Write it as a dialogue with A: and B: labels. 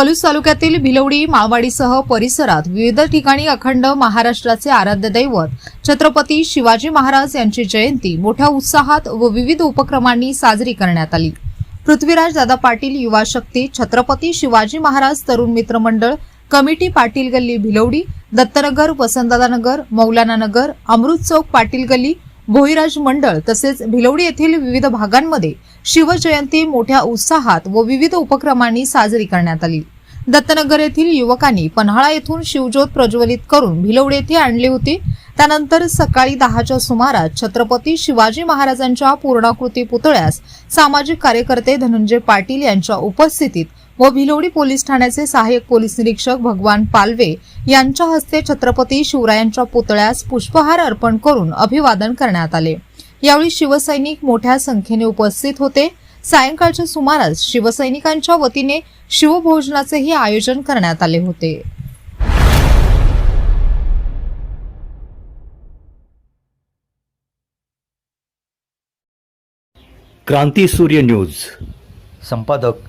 A: पलूस तालुक्यातील भिलवडी माळवाडीसह परिसरात विविध ठिकाणी अखंड महाराष्ट्राचे आराध्य दैवत छत्रपती शिवाजी महाराज यांची जयंती मोठ्या उत्साहात व विविध उपक्रमांनी साजरी करण्यात आली. पृथ्वीराज दादा पाटील युवा शक्ती छत्रपती शिवाजी महाराज तरुण मित्र मंडळ कमिटी पाटील गल्ली भिलवडी दत्तनगर वसंतदादा नगर मौलाना नगर अमृत चौक पाटील गल्ली भोईराज मंडळ तसेच भिलवडी येथील विविध भागांमध्ये शिवजयंती मोठ्या उत्साहात व विविध उपक्रमांनी साजरी करण्यात आली. दत्तनगर येथील युवकांनी पन्हाळा येथून शिवज्योत प्रज्वलित करून भिलवडी येथे आणली होती. त्यानंतर सकाळी दहाच्या सुमारास छत्रपती शिवाजी महाराजांच्या पूर्णाकृती पुतळ्यास सामाजिक कार्यकर्ते धनंजय पाटील यांच्या उपस्थितीत व भिलवडी पोलीस ठाण्याचे सहाय्यक पोलीस निरीक्षक भगवान पालवे यांच्या हस्ते छत्रपती शिवरायांच्या पुतळ्यास पुष्पहार अर्पण करून अभिवादन करण्यात आले. यावेळी शिवसैनिक मोठ्या संख्येने उपस्थित होते. सायंकाळच्या सुमारास शिवसैनिकांच्या वतीने शिवभोजनाचेही आयोजन करण्यात आले होते.
B: क्रांती सूर्य न्यूज. संपादक